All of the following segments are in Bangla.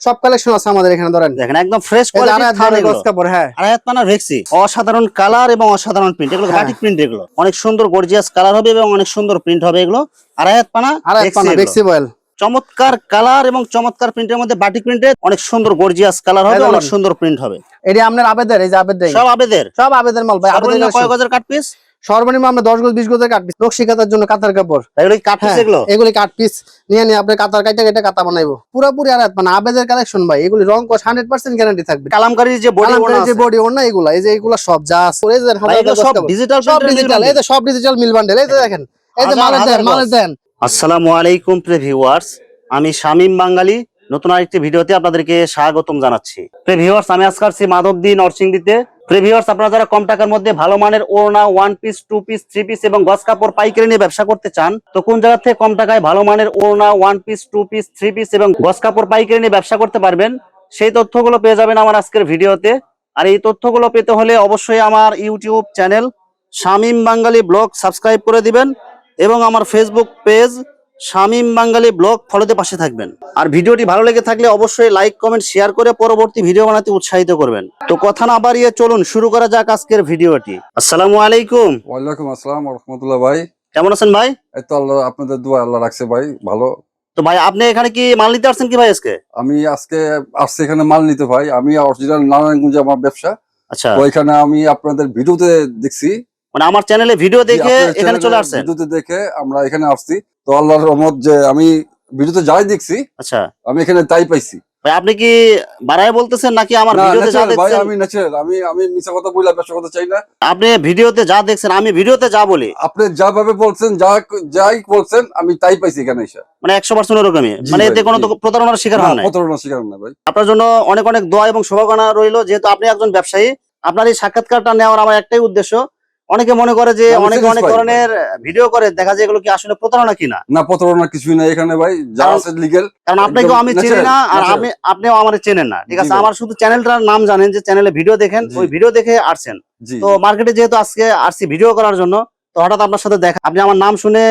সব কালেকশন আছে আমাদের এখানে ধরেন। দেখেন একদম ফ্রেশ কাপড় হ্যাঁ। আড়াই পানা ভেক্সি অসাধারণ কালার এবং অসাধারণ প্রিন্ট এগুলো হ্যাঁ। বাটিক প্রিন্ট এগুলো। অনেক সুন্দর গর্জিয়াস কালার হবে এবং অনেক সুন্দর প্রিন্ট হবে এগুলো। আড়াই হাত পানা Vexi পানা এগুলো। বয়েল চমৎকার কালার এবং চমৎকার প্রিন্টের মধ্যে বাটিক প্রিন্টে অনেক সুন্দর গর্জিয়াস কালার হবে অনেক সুন্দর প্রিন্ট হবে। এটি আপনার আবেদের এই যে আবেদের। সব আবেদের। সব আবেদের মাল ভাই আবেদের কয় গজের কাট পিস সর্বনিম্ন আমরা দশ গজ বিশ গজের কাট পিস নকশি কাতার জন্য কাতার কাপড়। এগুলো কি কাট পিস হ্যাঁ, এগুলো? পিস নিয়ে নিয়ে আপনি কাতার কাটা কেটে কাতা বানাইবো। পুরোপুরি আর মানে আবেদের কালেকশন ভাই এগুলি রং কস হান্ড্রেড পার্সেন্ট গ্যারান্টি থাকবে। কালামকারীর যে বডি যে বডি এগুলা এই যে এগুলা সব যা সব ডিজিটাল সব ডিজিটাল এই যে সব ডিজিটাল মিল বান্ডেল এই যে দেখেন এই যে মালের দেন। মালের দেন। আসসালামু আলাইকুম ভিউয়ার্স আমি শামীম বাঙালি। নতুন আরেকটি ভিডিওতে আপনাদেরকে স্বাগতম জানাচ্ছি। ভিউয়ার্স আমি আজকে আসছি মাধবদী নরসিংদীতে। প্রে ভিউয়ার্স আপনারা যারা কম টাকার মধ্যে ভালো মানের ওড়না one piece two piece three piece এবং গস কাপড়, পাইকারি নিয়ে ব্যবসা করতে চান, তো কোন জায়গা থেকে কম টাকায় ভালো মানের ওড়না one piece two piece three piece এবং গস কাপড়, পাইকারি নিয়ে ব্যবসা করতে পারবেন, সেই তথ্যগুলো পেয়ে যাবেন আমার আজকের ভিডিওতে। আর এই তথ্যগুলো পেতে হলে অবশ্যই আমার YouTube channel Shamim Bangali blog subscribe করে দিবেন এবং আমার Facebook page Shamim Bangali blog ফলোতে পাশে থাকবেন। আর ভিডিওটি ভালো লেগে থাকলে অবশ্যই লাইক কমেন্ট শেয়ার করে পরবর্তী ভিডিও বানাতে উৎসাহিত করবেন। তো কথা না বাড়িয়ে চলুন শুরু করা যাক আজকের ভিডিওটি। আসসালামু আলাইকুম। ওয়ালাইকুম আসসালাম রহমতুল্লাহ ভাই। কেমন আছেন ভাই? এই তো আল্লাহ আপনাদের দোয়া আল্লাহ রাখছে ভাই ভালো। তো ভাই আপনি এখানে কি মাল নিতে আসছেন কি ভাই আজকে? আমি আজকে আসছি এখানে মাল নিতে ভাই। আমি অরিজিনাল নারায়ণগঞ্জে আমার ব্যবসা। আচ্ছা। ওইখানে আমি আপনাদের ভিডিওতে দেখছি। মানে আমার চ্যানেলে ভিডিও দেখে এখানে চলে আসছেন। ভিডিওতে দেখে আমরা এখানে আসছি। তো আল্লাহর রহমত যে আমি ভিডিওতে যাই দেখছি আচ্ছা। আমি এখানে তাই পাইছি। ভাই আপনি কি বাড়ায় বলতেছেন নাকি আমার ভিডিওতে যা natural ভাই দেখছেন? আমি ন্যাচারাল আমি আমি মিছা কথা বলে ব্যবসা করতে চাই না। আপনি ভিডিওতে যা দেখছেন আমি ভিডিওতে যা বলি। আপনি যা ভাবে বলছেন যা যাই বলছেন আমি তাই পাইছি এখানে এসে। মানে একশো পার্সেন্ট ওরকমই। মানে এতে কোনো। প্রতারণার শিকার হয় না, না প্রতারণার শিকার না ভাই। আপনার জন্য অনেক অনেক দোয়া এবং শুভকামনা রইল যেহেতু আপনি একজন ব্যবসায়ী আপনার এই সাক্ষাৎকারটা নেওয়ার আমার একটাই উদ্দেশ্য। অনেকে মনে করে যে অনেকে অনেক ধরনের ভিডিও করে দেখা যায় এগুলো কি আসলে প্রতারণা কিনা? না প্রতারণা কিছুই না এখানে ভাই যা আছে লিগেল কারণ একদম আমি চিনি না আর আমি আপনিও আমার চেনেন না ঠিক আছে? আমার শুধু চ্যানেলটার নাম জানেন যে চ্যানেলে ভিডিও দেখেন ওই ভিডিও দেখে আসছেন। তো মার্কেটে যেহেতু আজকে আসছি ভিডিও করার জন্য তো হঠাৎ আপনার সাথে দেখা আপনি আমার নাম শুনে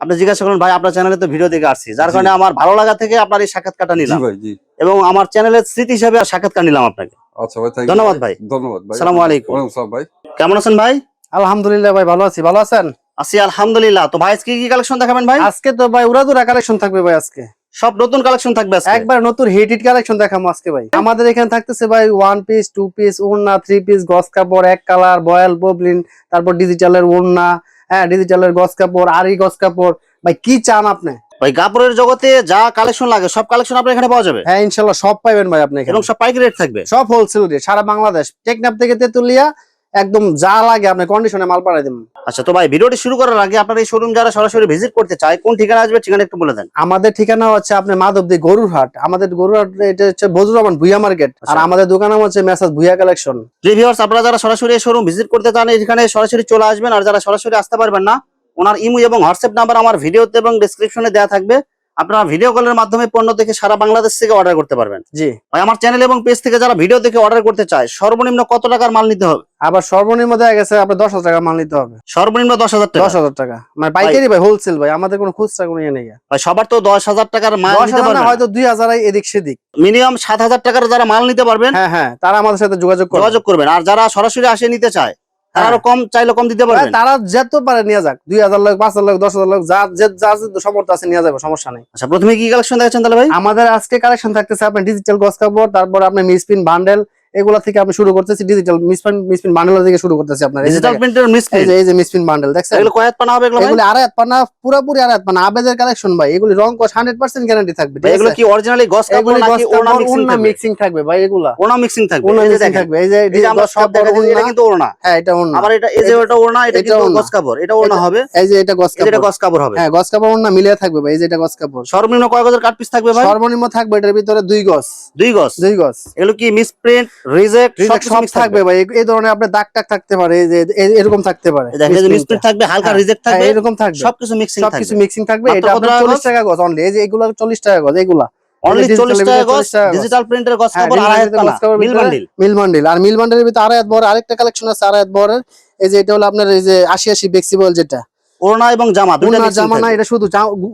আপনি জিজ্ঞাসা করলেন ভাই আপনার চ্যানেলে তো ভিডিও দেখে আসছি। যার কারণে আমার ভালো লাগা থেকে আপনার এই সাক্ষাৎকারটা নিলাম। ভাই জি। এবং আমার চ্যানেলের স্মৃতি হিসাবে সাক্ষাৎকার নিলাম আপনাকে। আচ্ছা ভাই ধন্যবাদ ভাই। ধন্যবাদ ভাই। আসসালামু আলাইকুম। ভাই। কেমন আছেন ভাই? আলহামদুলিল্লাহ ভাই ভালো আছি। ভালো আছেন? আছি আলহামদুলিল্লাহ। তো ভাই আজকে কি কালেকশন দেখাবেন ভাই? আজকে তো ভাই উড়াদুরা কালেকশন থাকবে ভাই আজকে। সব নতুন কালেকশন থাকবে আজকে? একবার নতুন হিট হিট কালেকশন দেখাবো আজকে ভাই। আমাদের এখানে থাকতেছে ভাই ওয়ান পিস টু পিস ওড়না থ্রি পিস গস কাপড় এক কালার বয়েল ববলিন তারপর ডিজিটালের ওড়না হ্যাঁ ডিজিটালের গস কাপড় আরি গস কাপড়। ভাই কি চান আপনি? ভাই কাপড়ের জগতে যা কালেকশন লাগে সব কালেকশন আপনার এখানে পাওয়া যাবে? হ্যাঁ ইনশাল্লাহ সব পাইবেন ভাই আপনি এখানে। এবং সব পাইকারি রেট থাকবে? সব হোলসেল রেট সারা বাংলাদেশ। টেকনাফ থেকে তেতুলিয়া একদম যা লাগে আপনি কন্ডিশনে মাল পাঠাই দেবেন। আচ্ছা তো ভাই ভিডিওটি শুরু করার আগে আপনার এই শোরুম যারা সরাসরি ভিজিট করতে চায় কোন ঠিকানা আসবে ঠিকানা একটু বলে দেন। আমাদের ঠিকানা হচ্ছে আপনার মাধবদী গরুরহাট। আমাদের গরুরহাট এটা হচ্ছে বজুর রহমান ভুইয়া মার্কেট আর আচ্ছা। আমাদের দোকান নাম হচ্ছে মেসাজ ভুইয়া কালেকশন রিভিউয়ার্স আপনারা যারা সরাসরি এই শোরুম ভিজিট করতে চান এখানে সরাসরি চলে আসবেন। আর যারা সরাসরি আসতে পারবেন না ওনার ইমো এবং হোয়াটসঅ্যাপ নাম্বার আমার ভিডিওতে এবং ডেসক্রিপশনে দেওয়া থাকবে। আপনারা ভিডিও কলের মাধ্যমে পণ্য দেখে সারা বাংলাদেশ থেকে অর্ডার করতে পারবেন। জি। ভাই আমার চ্যানেল এবং পেজ থেকে যারা ভিডিও দেখে অর্ডার করতে চায় সর্বনিম্ন কত টাকার মাল নিতে হবে? আবার সর্বনিম্ন দেখা গেছে আপনার দশ হাজার টাকা মাল নিতে হবে। সর্বনিম্ন দশ হাজার টাকা। দশ হাজার টাকা। মানে পাইকারি ভাই হোলসেল ভাই আমাদের কোনো খুচরা কোনো ইয়ে নেই। ভাই সবার তো দশ হাজার টাকার মাল নিতে পারবেন। হয়তো দুই হাজার এদিক সেদিক। মিনিমাম সাত হাজার টাকার যারা মাল নিতে পারবেন হ্যাঁ হ্যাঁ তারা আমাদের সাথে যোগাযোগ যোগাযোগ করবেন। আর যারা সরাসরি আসে নিতে চায় তারা হ্যাঁ। আরও কম চাইলে কম দিতে পারবেন। তারা যেত পারে নিয়ে যাক। দুই হাজার লোক পাঁচ হাজার লক্ষ দশ হাজার লোক যা যে যে সমর্থ আছে নিয়ে যাবে সমস্যা নেই। আচ্ছা প্রথমে কি কালেকশন দেখাচ্ছেন তাহলে ভাই? আমাদের আজকে কালেকশন থাকতেছে আপনার ডিজিটাল গস কাপড় তারপর আপনার মিসপিন বান্ডেল এগুলা থেকে আমি শুরু করতেছি ডিজিটাল মিসপিন মিসপিন বান্ডেল থেকে শুরু করতেছি আপনার। ডিজিটাল প্রিন্টের মিস এই যে যে বান্ডেল দেখছেন? এগুলো কয়েক পানা হবে এগুলো? এগুলি আড়াই হাত পানা পুরোপুরি আড়াই হাত পানা আবেদের কালেকশন ভাই। এগুলি রং কস হান্ড্রেড পার্সেন্ট গ্যারান্টি থাকবে এগুলো কি অরিজিনালি গস কাপড় নাকি ওনা মিক্সিং ওনা থাকবে? মিক্সিং থাকবে ভাই এগুলা। ওনা মিক্সিং থাকবে ওনা মিক্সিং থাকবে এই যে এই যে আমরা সব কাপড় দেখা এটা ওড়না। কিন্তু ওড়না। হ্যাঁ এটা ওড়না। আবার এটা এই যে ওটা ওড়না এটা এটা কিন্তু গস কাপড় এটা ওড়না হবে? এই যে এটা গস যে এটা কাপড়। গস কাপড় হবে। হ্যাঁ গস কাপড় ওড়না মিলিয়ে থাকবে ভাই এই যে এটা গস কাপড়। সর্বনিম্ন কয় গজের কাট পিস থাকবে ভাই? সর্বনিম্ন থাকবে এটার ভিতরে দুই গস। দুই গজ? দুই গস এগুলো কি মিস প্রিন্ট রিজেক্ট সব থাকবে ভাই। এই- ধরনের দাগ টাক থাকতে পারে যে এরকম থাকতে পারে। দেখেন মিস misprint প্রিন্ট থাকবে হালকা রিজেক্ট হ্যাঁ, থাকবে এরকম থাকবে। সবকিছু মিক্সিং সবকিছু থাকবে। মিক্সিং থাকবে। এটা আপনার টাকা চল্লিশ গজ? টাকা গজ অনলি এই যে এগুলো চল্লিশ টাকা গজ এগুলা। অনলি 40 টাকা ভিতরে গজ 40 টাকা গজ। ডিজিটাল প্রিন্টের গজ হ্যাঁ, আড়াই এর গজ পানা কাপড়ের মিল বান্ডিল মিল বান্ডিল আর মিল বান্ডিলের ভিতরে আড়াই বড় আরেকটা কালেকশন আছে আড়াই বড়ের। এই যে এটা হলো আপনার এই যে আশি আশি বেক্সিবল যেটা। ওড়না এবং জামা জামা না এটা শুধু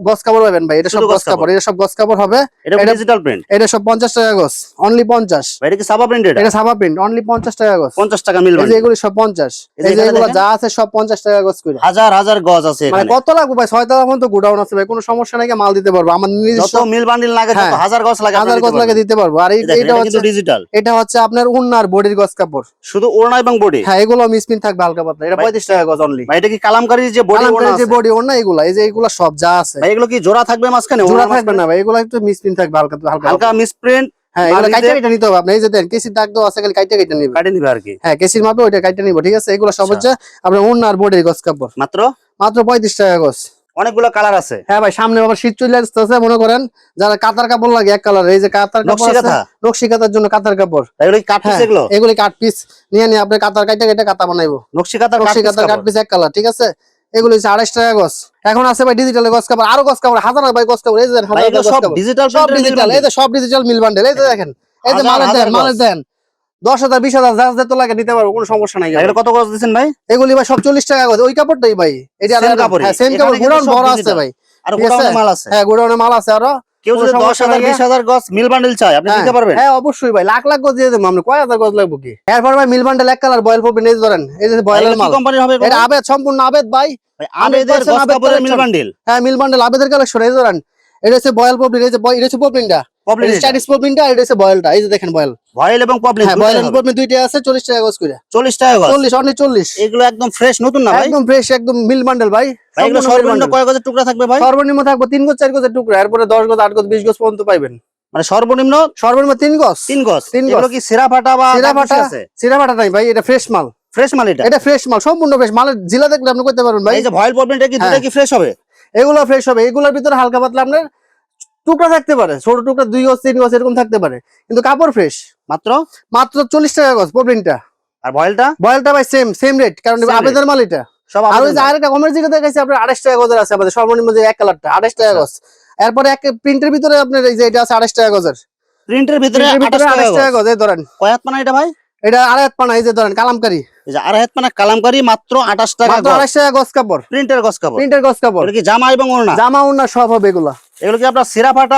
গস কাপড় পাবেন ভাই এটা সব গস কাপড়। এটা সব গস কাপড় হবে। এটা ডিজিটাল প্রিন্ট এটা সব পঞ্চাশ টাকা গস অনলি পঞ্চাশ। এটা কি সাবা প্রিন্ট এটা? এটা সাবা প্রিন্ট অনলি পঞ্চাশ টাকা গস। পঞ্চাশ টাকা মিলবে এই যে এগুলি সব এই যে এগুলো যা আছে সব পঞ্চাশ টাকা গস করে। হাজার হাজার আছে মানে কত লাগবে ভাই? পর্যন্ত গোডাউন আছে ভাই কোনো সমস্যা নাই মাল দিতে পারব? আমার যত নিজস্ব মিল বান্ডিল লাগে তত হ্যাঁ। হাজার লাগে হাজার লাগে দিতে পারব। আর এটা হচ্ছে ডিজিটাল এটা হচ্ছে আপনার উন্নার বডির গস কাপড়। শুধু ওড়না এবং বডি? হ্যাঁ এগুলো মিসপিন থাকবে হালকা পাতলা। এটা ভাই- পঁয়ত্রিশ টাকা গজ অনলি ভাই এটা কি কালামকারী যে বডি ওড়না যে বডি ওন্না এগুলা এই যে এগুলা সব যা আছে। ভাই এগুলো কি জোড়া থাকবে মাঝখানে? জোড়া থাকবে না ভাই এগুলা একটু মিসপিন থাকবে হালকা হালকা হালকা মিসপ্রিন্ট হ্যাঁ এগুলা কাইটা কাইটা নিতে হবে আপনি। এই যে দেন কেসির দাগ দেওয়া আছে খালি কাইটা কাইটা নিবে। কাটে নিবে আর কি। হ্যাঁ কেসির মাপে ওইটা কাইটা নিব ঠিক আছে? এগুলো সব আচ্ছা। হচ্ছে আপনার উন্নার বডির গস কাপড়। মাত্র? মাত্র পঁয়ত্রিশ টাকা গজ অনেকগুলো কালার আছে। হ্যাঁ ভাই সামনে আবার শীত চলে আসতেছে মনে করেন যারা কাতার কাপড় লাগে এক কালার এই যে কাতার কাপড় নকশি আছে কাঁথা নকশি কাতার জন্য কাতার কাপড়। এগুলো পিস হ্যাঁ এগুলো? এগুলি কাট পিস নিয়ে নিয়ে আপনি কাতার কাইটা কাইটা কাতা বানাইবো। নকশি কাঁথা নকশি কাতার কাট পিস এক কালার ঠিক আছে? এগুলো হচ্ছে আড়াইশ টাকা গছ। এখন আছে ভাই ডিজিটাল গছ কাপড় আরও গছ কাপড় হাজার ভাই গছ কাপড় এই যে সব ডিজিটাল সব ডিজিটাল এই যে সব ডিজিটাল মিল বান্ডেল এই যে দেখেন। এই যে মানুষ মালের দেন মালের দেন দশ হাজার বিশ হাজার যা তো লাগে নিতে পারব কোনো সমস্যা নাই কত গজ দিচ্ছেন ভাই? এগুলি ভাই সব চল্লিশ টাকা ওই কাপড়টাই ভাই। এটা Same হ্যাঁ সেম কাপড় গোডাউন বড় আছে ভাই। আর গোডাউনে মাল আছে। হ্যাঁ গোডাউনে মাল আছে আরও। কেউ যদি দশ হাজার বিশ হাজার গজ মিল বান্ডেল চায় আপনি হ্যাঁ, দিতে পারবেন? হ্যাঁ অবশ্যই ভাই লাখ লাখ গজ দিয়ে দেবো আমরা কয় হাজার গজ লাগবো কি? এরপর ভাই মিল বান্ডেল এক কালার বয়েল ধরেন এই যে বয়েলের মাল। হবে এটা আবেদ সম্পূর্ণ আবেদ ভাই। আবেদের 100% গজ কাপড়ের মিল বান্ডেল হ্যাঁ মিল বান্ডেল আবেদের কালেকশন এই ধরেন। এটা হচ্ছে বয়েল পপলিন এই যে এটা হচ্ছে পপলিনটা পপলিন চাইনিজ পপলিনটা এটা হচ্ছে বয়েলটা। এই যে দেখেন বয়েল। ভয়েল এবং পপলিন হ্যাঁ বয়েল পপলিন দুইটা আছে চল্লিশ টাকা গজ করে। চল্লিশ টাকা গজ? অনলি এগুলো একদম ফ্রেশ নতুন না ভাই? একদম ফ্রেশ একদম মিল বান্ডেল ভাই। ভাই, এগুলো সর্বনিম্ন কয় গজের টুকরা থাকবে ভাই? সর্বনিম্ন থাকব তিন গজ চার গজের টুকরা। এরপরে দশ গজ আট গজ বিশ গজ পর্যন্ত পাইবেন। মানে সর্বনিম্ন সর্বনিম্ন তিন গজ। তিন গজ? তিন গজ। কি সেরা ফাটা বা সিরা দাগ ফাটা আছে? সিরা ফাটা নাই ভাই এটা ফ্রেশ মাল। ফ্রেশ মাল এটা? এটা ফ্রেশ মাল সম্পূর্ণ ফ্রেশ মালের জিলা দেখলে আপনি করতে পারবেন ভাই। এই যে ভয়েল পপলিনটা কি দুটো হ্যাঁ। কি ফ্রেশ হবে? এগুলো ফ্রেশ হবে। এগুলোর ভিতরে হালকা পাতলা আপনার টুকরা থাকতে পারে। ছোট টুকরা দুই গজ তিন গজ এরকম থাকতে পারে। কিন্তু কাপড় ফ্রেশ মাত্র? মাত্র চল্লিশ টাকা গজ পপলিনটা আর ভয়েলটা বয়েলটা ভাই সেম সেম রেট কারণ আবেদন মাল এটা। সব আর ওই আবেদন যে আরেকটা কমের যেটা দেখাইছে আপনার আড়াইশ টাকা গজের আছে আমাদের। সর্বনিম্ন যে এক কালারটা আড়াইশ টাকা গজ। এরপরে এক প্রিন্টের ভিতরে আপনার এই যে এটা আছে আড়াইশ টাকা গজের। প্রিন্টের ভিতরে প্রিন্টের ভিতরে 28 আড়াইশ টাকা গজ। ধরেন। কয় মানে এটা ভাই? এটা আড়াই হাত পানা এই যে ধরেন কালামকারি। এই যে আড়াই হাত পানা কালামকারি মাত্র আঠাশ টাকা মাত্র আড়াইশ টাকা গজ কাপড়। প্রিন্টের কাপড়। প্রিন্টের কাপড়। কি জামা এবং ওড়না? জামা উন্না সব হবে এগুলা। এগুলো কি আপনার সিরা ফাটা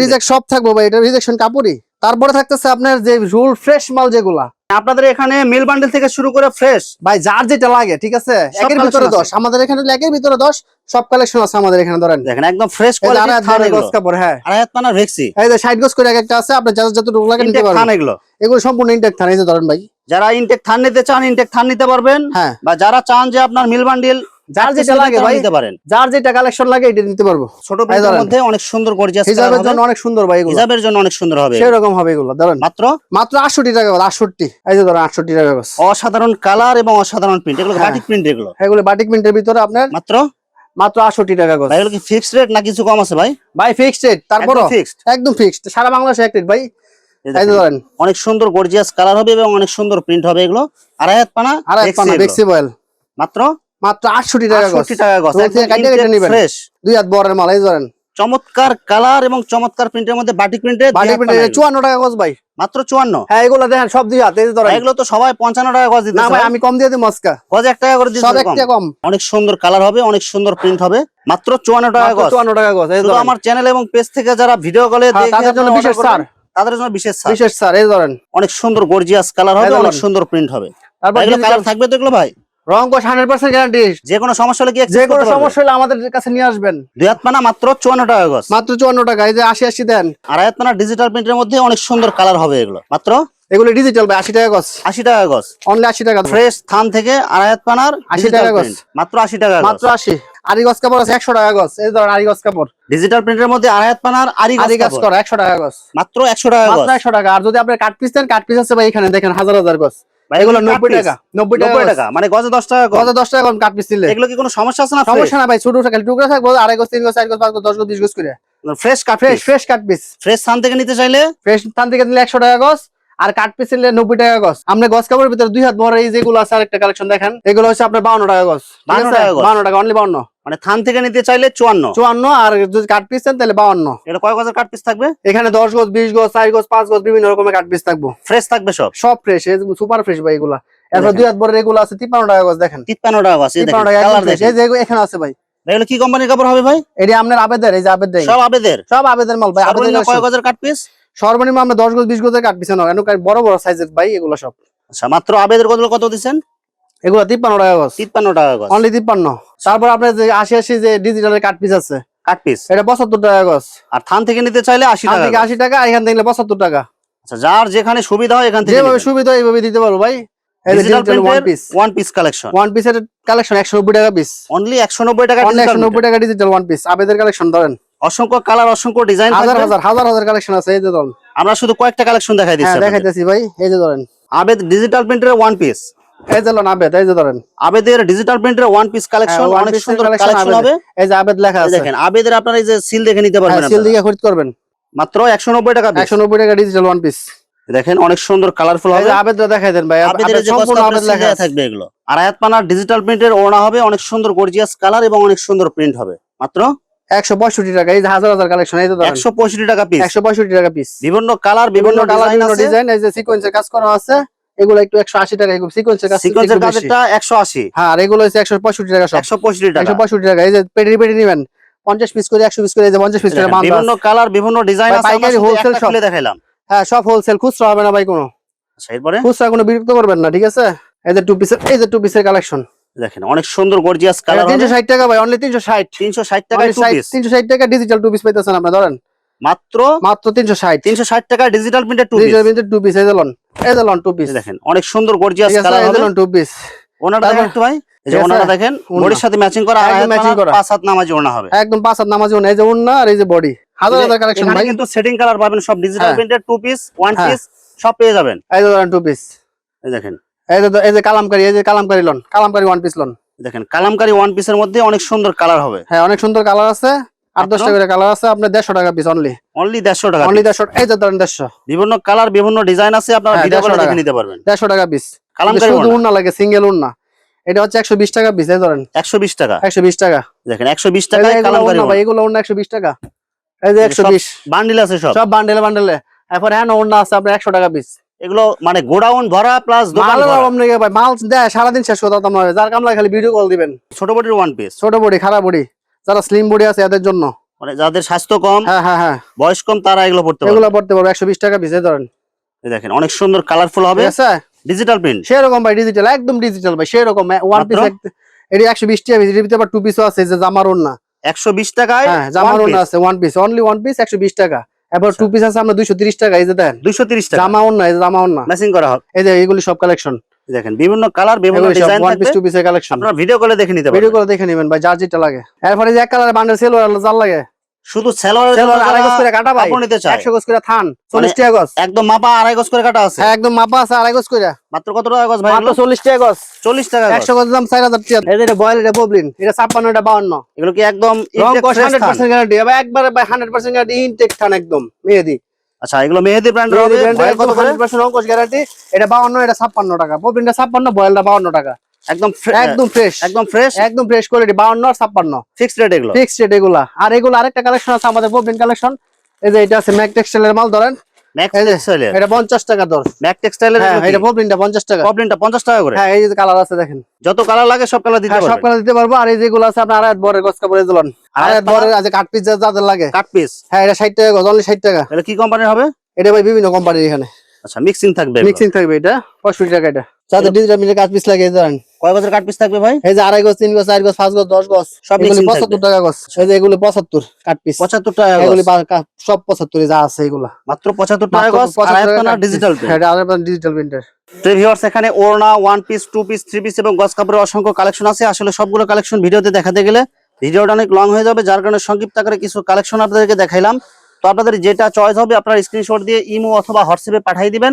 রিজেক্ট সব থাকব ভাই এটা রিজেকশন কাপড়ই। তারপরে থাকতেছে আপনার যে রুল ফ্রেশ মাল যেগুলা। আপনাদের এখানে মিল বান্ডেল থেকে শুরু করে ফ্রেশ ভাই যার যেটা লাগে ঠিক আছে? একের ভিতরে আছে। দশ। আমাদের এখানে একের ভিতরে দশ সব কালেকশন আছে আমাদের এখানে ধরেন। দেখেন একদম ফ্রেশ কোয়ালিটি কোয়ালিটি গজ কাপড় হ্যাঁ। আর হাত পানা ভেক্সি এই যে ষাট গজ করে এক একটা আছে আপনার যাদের যতটুকু লাগে নিতে থান পারবেন। এগুলো। এগুলো সম্পূর্ণ ইনটেক থান এই যে ধরেন ভাই। যারা ইনটেক থান নিতে চান ইনটেক থান নিতে পারবেন। হ্যাঁ। বা যারা চান যে আপনার মিল বান্ডিল যার যেটা লাগে ভাই নিতে পারেন। যার যেটা কালেকশন লাগে এটা নিতে পারব। ছোট প্রিন্টের মধ্যে অনেক সুন্দর গর্জিয়াস হিজাবের জন্য অনেক সুন্দর ভাই এগুলো। হিজাবের জন্য অনেক সুন্দর হবে। সেরকম হবে এগুলো ধরেন। মাত্র? মাত্র আটষট্টি টাকা এই যে ধরেন আটষট্টি টাকা অসাধারণ কালার এবং অসাধারণ প্রিন্ট এগুলো হ্যাঁ। বাটিক প্রিন্ট এগুলো। এগুলো বাটিক মিন্টের ভিতরে আপনার মাত্র? মাত্র আটষট্টি টাকা গজ এগুলো কি ফিক্সড রেট না কিছু কম আছে ভাই? ভাই ফিক্সড রেট তারপরও ফিক্সড একদম ফিক্সড সারা বাংলাদেশে এক রেট ভাই। ধরেন। অনেক সুন্দর গর্জিয়াস কালার হবে এবং অনেক সুন্দর প্রিন্ট হবে এগুলো। আড়াই হাত পানা আর এক পানা মাত্র? মাত্র আটষট্টি টাকা গজ 68 টাকা ফ্রেশ দুই হাত বরের মাল এই ধরেন। চমৎকার কালার এবং চমৎকার প্রিন্টের মধ্যে বাটিক প্রিন্টে বাটিক মিন্টের চুয়ান্ন টাকা গজ ভাই। মাত্র চুয়ান্ন। হ্যাঁ এগুলো দেখেন সব দুই হাত এগুলো তো সবাই পঞ্চান্ন টাকা গজ দিতে না ভাই আমি কম দিয়ে দিই মস্কা। গজ এক টাকা করে সব একটা কম। অনেক সুন্দর কালার হবে অনেক সুন্দর প্রিন্ট হবে। মাত্র চুয়ান্ন টাকা গজ চুয়ান্ন টাকা গজ এই ধরেন। আমার চ্যানেল এবং পেজ থেকে যারা ভিডিও কলে হ্যাঁ, দেখে তাদের জন্য বিশেষ ছাড়। তাদের জন্য বিশেষ ছাড় বিশেষ স্যার এই ধরেন। অনেক সুন্দর গর্জিয়াস কালার হবে অনেক সুন্দর প্রিন্ট হবে। তারপর কালার থাকবে তো এগুলো ভাই? রং কোশ হান্ড্রেড পার্সেন্ট গ্যারান্টি যে কোনো সমস্যা হলে কি যে কোনো সমস্যা হলে আমাদের কাছে নিয়ে আসবেন। দুই হাত পানা মাত্র চুয়ান্ন টাকা গজ। মাত্র চুয়ান্ন টাকা এই যে আশি আশি দেন। আড়াই হাত পানা ডিজিটাল প্রিন্টের মধ্যে অনেক সুন্দর কালার হবে এগুলো। মাত্র এগুলো ডিজিটাল ভাই আশি টাকা গজ। আশি টাকা গজ। অনলি আশি টাকা ফ্রেশ থান থেকে আড়াই হাত পানার 80 টাকা গজ। মাত্র আশি টাকা মাত্র আশি। আরি গজ কাপড় আছে একশো টাকা গজ। এই যে ধরেন আরি গজ কাপড়। ডিজিটাল প্রিন্টের মধ্যে আড়াই হাত পানার আরি আরি গজ গজ করা একশো টাকা গজ। মাত্র একশো টাকা মাত্র একশো টাকা। আর যদি আপনার কাট পিস দেন কাট পিস আছে ভাই এখানে দেখেন হাজার হাজার গজ। ভাই, এগুলো? টাকা। নব্বই টাকা নব্বই টাকা। মানে গজে দশ টাকা গজ। গজে দশ টাকা কাট পিস দিলে এগুলো কি কোনো সমস্যা আছে না সমস্যা না ভাই ছোট খালি টুকরা থাকব আড়াই গজ তিন গজ চার গজ পাঁচ গজ দশ গজ বিশ গজ করে। Fresh cut fresh fresh cut piece. Fresh থান থেকে নিতে চাইলে? ফ্রেশ তান থেকে নিলে একশো টাকা গজ। আর কাট পিস নিলে নব্বই টাকা গছ। আমরা গছ কাপড়ের ভিতরে দুই হাত ভরা এই যেগুলো আছে আরেকটা কালেকশন দেখেন এগুলো হচ্ছে আপনার বাউন্ন টাকা গজ 52 টাকা গজ। বাউন্ন টাকা অনলি বাউন্ন। মানে থান থেকে নিতে চাইলে চুয়ান্ন। চুয়ান্ন আর যদি কাঠ পিস দেন তাহলে বাউন্ন। এটা কয় গজের কাট পিস থাকবে? এখানে দশ গজ বিশ গজ চার গজ পাঁচ গজ বিভিন্ন রকমের কাট পিস থাকব। ফ্রেশ থাকবে সব? সব ফ্রেশ সুপার ফ্রেশ ভাই এগুলা। এরপর দুই হাত বড় এগুলো আছে তিপ্পান্ন টাকা গজ দেখেন। তিপ্পান্ন টাকা তিপ্পান্ন টাকা এখানে আছে ভাই। এগুলো কি কোম্পানির কাপড় হবে ভাই? এটি আপনার আবেদের এই যে আবেদের। সব আবেদের? সব আবেদের মাল ভাই আবেদের কয় গজের কাট পিস? সর্বনিম্ন আমরা দশ গজ বিশ গজের কাট পিছনে কেন বড় বড় সাইজের ভাই এগুলো সব। আচ্ছা মাত্র আবেদের গজল কত দিচ্ছেন? এগুলো তিপ্পান্ন টাকা গজ। তিপ্পান্ন টাকা গজ। অনলি তিপ্পান্ন। তারপর আপনার যে আশি আশি যে ডিজিটালের কাট পিস আছে কাঠ পিস এটা পঁচাত্তর টাকা গজ। আর থান থেকে নিতে চাইলে আশি টাকা থেকে আশি টাকা আর এখান থেকে পঁচাত্তর টাকা। আচ্ছা যার যেখানে সুবিধা হয় এখান থেকে যেভাবে সুবিধা এইভাবে দিতে পারব ভাই। One piece one piece collection one পিসের কালেকশন একশো নব্বই টাকা পিস অনলি একশো নব্বই টাকা একশো নব্বই টাকা ডিজিটাল ওয়ান পিস আবেদের কালেকশন ধরেন। অসংখ্য কালার অসংখ্য ডিজাইন হাজার হাজার হাজার হাজার কালেকশন আছে এই যে ধরেন। আমরা শুধু কয়েকটা কালেকশন দেখাই হ্যাঁ দিচ্ছি আপনাদের। দেখাইতেছি ভাই এই যে ধরেন। আবেদ ডিজিটাল প্রিন্টের ওয়ান পিস এই যে আবেদ এই যে ধরেন। আবেদের ডিজিটাল প্রিন্টের ওয়ান পিস কালেকশন হ্যাঁ, অনেক সুন্দর কালেকশন হবে। এই যে আবেদ লেখা আছে। দেখেন আবেদের আপনারা এই যে সিল দেখে নিতে পারবেন হ্যাঁ সিল আপনারা। দিয়ে খরিদ করবেন। মাত্র একশো নব্বই টাকা piece। একশো নব্বই টাকা ডিজিটাল ওয়ান পিস দেখেন অনেক সুন্দর কালারফুল হবে। আবেদটা দেখাই দেন ভাই আবেদের যে সম্পূর্ণ আবেদ লেখা। থাকবে এগুলো। আর আয়াত পানার ডিজিটাল প্রিন্টের ওড়না হবে অনেক সুন্দর গর্জিয়াস কালার এবং অনেক সুন্দর প্রিন্ট হবে। মাত্র একশো পঁয়ষট্টি টাকা এই যে হাজার হাজার কালেকশন এই যে ধরেন। একশো পঁয়ষট্টি টাকা পিস একশো পঁয়ষট্টি টাকা পিস বিভিন্ন কালার বিভিন্ন বিভিন্ন কালার ডিজাইন বিভিন্ন আছে। ডিজাইন এই যে সিকোয়েন্সের কাজ করা আছে। এগুলো একটু একশো আশি টাকা এগুলো সিকোয়েন্সের কাজ সিকোয়েন্সের একটু একশো আশি। হ্যাঁ আর এগুলো হচ্ছে একশো পঁয়ষট্টি টাকা একশো পঁয়ষট্টি টাকা। একশো পঁয়ষট্টি টাকা এই যে পেটি পেটি নিবেন। পঞ্চাশ পিস করে একশো পিস করে এই যে পঞ্চাশ পিস করে বিভিন্ন কালার বিভিন্ন ডিজাইন পাইকারি, শুধু সব। দেখাইলাম। হ্যাঁ সব হোলসেল খুচরা হবে না ভাই কোনো। আচ্ছা এরপরে? খুচরা কোনো বিরক্ত করবেন না ঠিক আছে? এই যে টু পিসের এই যে টু পিসের কালেকশন দেখেন অনেক সুন্দর গর্জিয়াস কালার তিনশো ষাট টাকা ভাই অনলি তিনশো ষাট। তিনশো ষাট টাকায় টু পিস তিনশো ষাট টাকা ডিজিটাল টু পিস পাইতেছেন আপনার ধরেন। মাত্র মাত্র তিনশো ষাট। তিনশো ষাট টাকা ডিজিটাল প্রিন্টের two piece digital two piece এই যে লন এই যে টু পিস দেখেন অনেক সুন্দর গর্জিয়াস আছে কালার হবে। যে টু পিস ওনাটা দেখেন একটু ভাই এই যে ওনাটা দেখেন। বডির সাথে ম্যাচিং করা একদম ম্যাচিং করা। পাঁচ হাত নামাজি ওনা হবে। একদম পাঁচ হাত নামাজি এই যে উন্না আর এই যে বডি হাজার হাজার কালেকশন ভাই। কিন্তু সেটিং কালার পাবেন সব ডিজিটাল। প্রিন্টের টু পিস ওয়ান। পিস সব পেয়ে যাবেন। এই যে টু পিস এই দেখেন এই যে এই যে কালামকারি এই যে kalamkari lawn kalamkari one piece lawn দেখেন কালামকারী ওয়ান পিসের মধ্যে অনেক সুন্দর কালার হবে। হ্যাঁ অনেক সুন্দর কালার আছে। আট দশটা করে কালার আছে আপনার দেড়শো টাকা পিস অনলি অনলি দেড়শো টাকা অনলি দেড়শো এই যে ধরেন দেড়শো। বিভিন্ন কালার বিভিন্ন ডিজাইন আছে আপনারা হ্যাঁ, ভিডিও করে দেখে নিতে পারবেন। দেড়শো টাকা পিস কালামকারী শুধু উন্না লাগে সিঙ্গেল উন্না এটা হচ্ছে একশো বিশ টাকা পিস এই ধরেন। একশো বিশ টাকা। একশো বিশ টাকা। দেখেন একশো বিশ যে এগুলো কালামকারী ভাই এগুলো উন্না একশো বিশ টাকা। এই যে একশো বিশ। বান্ডিল আছে সব। সব বান্ডেলে বান্ডেলে এরপর হ্যাঁ আছে আপনার একশো টাকা পিস এগুলো মানে গোডাউন ভরা প্লাস দোকান ভাই মাল দেয় সারাদিন শেষ করতে না যার কামলা খালি ভিডিও কল দিবেন। ছোট বডির ওয়ান পিস ছোট বডি খারাপ বডি যারা স্লিম বডি আছে এদের জন্য। মানে যাদের স্বাস্থ্য কম হ্যাঁ হ্যাঁ হ্যাঁ। বয়স কম তারা এগুলো পড়তে পারবে। এগুলো পড়তে পারব একশো বিশ টাকা পিস ধরেন। এই দেখেন অনেক সুন্দর কালারফুল হবে। ঠিক ডিজিটাল প্রিন্ট সেরকম ভাই ডিজিটাল একদম ডিজিটাল ভাই সেরকম। One piece? এটি একশো বিশ টাকা পিস এটির ভিতরে টু পিসও আছে যে জামার ওন্না একশো বিশ টাকায় হ্যাঁ জামার ওন্না আছে one piece only one piece একশো বিশ টাকা। এবার টু পিস আছে আমরা দুইশো তিরিশ টাকা এই যে দেন। দুইশো তিরিশ টাকা? জামা ওন্না এই জামা ওন্না ম্যাচিং করা হবে এই যে এগুলি সব কালেকশন দেখেন বিভিন্ন কালার বিভিন্ন ডিজাইন ওয়ান পিস টু পিসের কালেকশন আপনারা ভিডিও করে দেখে নিতে ভিডিও কলে করে দেখে নেবেন ভাই যার যেটা লাগে। এরপরে যে এক কালার বান্ডেল সেল জাল লাগে। শুধু আড়াই গজ করে কাটা ভাই। নিতে চায়। একশো গজ করে থান মানে চল্লিশ টাকা গজ। একদম মাপা আড়াই গজ করে কাটা আছে। হ্যাঁ একদম মাপা আছে আড়াই গজ করে। মাত্র কত টাকা গজ ভাই মাত্র চল্লিশ টাকা গজ। চল্লিশ টাকা গজ। একশো গজ দাম চার হাজার টাকা এই যে এটা বয়েল এটা ববলিন এটা ছাপ্পান্ন এটা বাউন্ন। এগুলো কি একদম রং intake কষ fresh হান্ড্রেড থান? পার্সেন্ট গ্যারান্টি এবার একবারে ভাই হান্ড্রেড পার্সেন্ট গ্যারান্টি ইনটেক থান একদম মেহেদি। আচ্ছা এগুলো মেহেদি ব্র্যান্ড হবে? কত রং গ্যারান্টি এটা বাউন্ন এটা ছাপ্পান্ন টাকা। ববলিনটা ছাপ্পান্ন বয়েলটা বাউন্ন টাকা। একদম একদম ফ্রেশ একদম ফ্রেশ একদম ফ্রেশ কোয়ালিটি বাউন্ন আর ছাপ্পান্ন। ফিক্সড রেট এগুলো। ফিক্সড রেট এগুলা। আর এগুলো আরেকটা কালেকশন আছে আমাদের ববলিন কালেকশন এই যে এটা আছে ম্যাক টেক্সটাইলের মাল ধরেন। ম্যাক্স এই যে, টেক্সটাইলের এটা পঞ্চাশ টাকা দর। ম্যাক টেক্সটাইলের হ্যাঁ এটা টাকা। টাকা করে? হ্যাঁ এই যে কালার আছে দেখেন। যত কালার লাগে সব কালার দিতে হ্যাঁ সব কালার দিতে পারব। আর এই যেগুলো আছে আপনার আড়াই বরের গছ কাপড়ে দিলেন আড়াই আড়াই বরের আছে কাঠ পিস যাদের লাগে। কাট পিস হ্যাঁ এটা ষাট টাকা গজ অনলি ষাট টাকা। এটা কি কোম্পানির হবে? এটা ভাই বিভিন্ন কোম্পানির এখানে। আচ্ছা মিক্সিং থাকবে মিক্সিং থাকবে এটা। পঁয়ষট্টি টাকা এটা। যাদের ডিজিটাল মিলে কাঠ পিস লাগে ধরেন। কয় বছর কাট পিস থাকবে ভাই? এই যে আড়াই গজ তিন গজ চার গজ পাঁচ গজ দশ গজ সব এগুলি পঁচাত্তর টাকা গজ। এই যে এগুলি পঁচাত্তর কাঠ পিস পঁচাত্তর টাকা এগুলি সব পঁচাত্তর যা আছে এগুলা। মাত্র পঁচাত্তর টাকা গজ ডিজিটাল ডিজিটাল প্রিন্টার ভিউয়ার্স এখানে ওড়না one piece two piece three piece এবং গজ কাপড়ের অসংখ্য কালেকশন আছে। আসলে সবগুলো কালেকশন ভিডিওতে দেখাতে গেলে ভিডিওটা অনেক লং হয়ে যাবে যার কারণে সংক্ষিপ্ত আকারে কিছু কালেকশন আপনাদেরকে দেখাইলাম। তো আপনাদের যেটা চয়েস হবে আপনারা স্ক্রিনশট দিয়ে ইমো অথবা হোয়াটসঅ্যাপে পাঠিয়ে দিবেন।